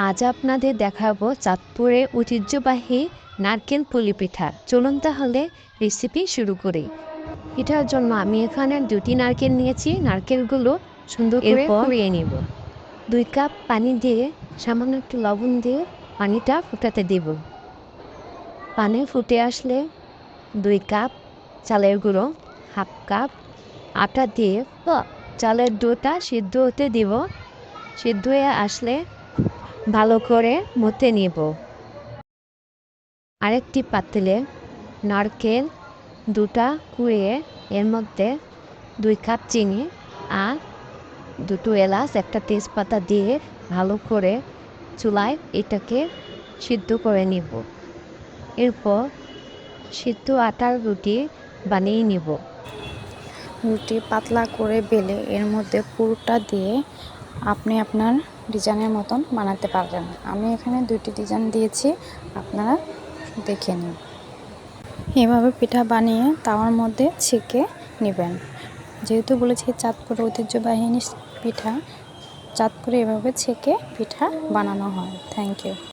আজ আপনাদের দেখাবো চাঁদপুরের ঐতিহ্যবাহী নারকেল পুলি পিঠা চলুন তাহলে রেসিপি শুরু করি। পিঠার জন্য আমি এখানে দুটি নারকেল নিয়েছি। নারকেলগুলো সুন্দর করে কুড়িয়ে নিব। দুই কাপ পানি দিয়ে সামান্য একটু লবণ দিয়ে পানিটা ফুটাতে দেব। পানি ফুটে আসলে দুই কাপ চালের গুঁড়ো হাফ কাপ আটা দিয়ে চালের ডোটা সিদ্ধ হতে দিব। সিদ্ধ হয়ে আসলে ভালো করে মতে নেব। আরেকটি পাতিলে নারকেল দুটা কুড়িয়ে এর মধ্যে দুই কাপ চিনি আর দুটো এলাচ, একটা তেজপাতা দিয়ে ভালো করে চুলায় এটাকে সিদ্ধ করে নিব। এরপর সিদ্ধ আটার রুটি বানিয়ে নিব। রুটি পাতলা করে বেলে এর মধ্যে পুরটা দিয়ে আপনি আপনার ডিজাইনের মতন বানাতে পারবেন। আমি এখানে দুটি ডিজাইন দিয়েছি, আপনারা দেখে নিন। এভাবে পিঠা বানিয়ে তাওয়ার মধ্যে ছেঁকে নেবেন। যেহেতু বলেছি চাঁদপুর ঐতিহ্যবাহিনী পিঠা, চাঁদপুরে এভাবে ছেঁকে পিঠা বানানো হয়। Thank you.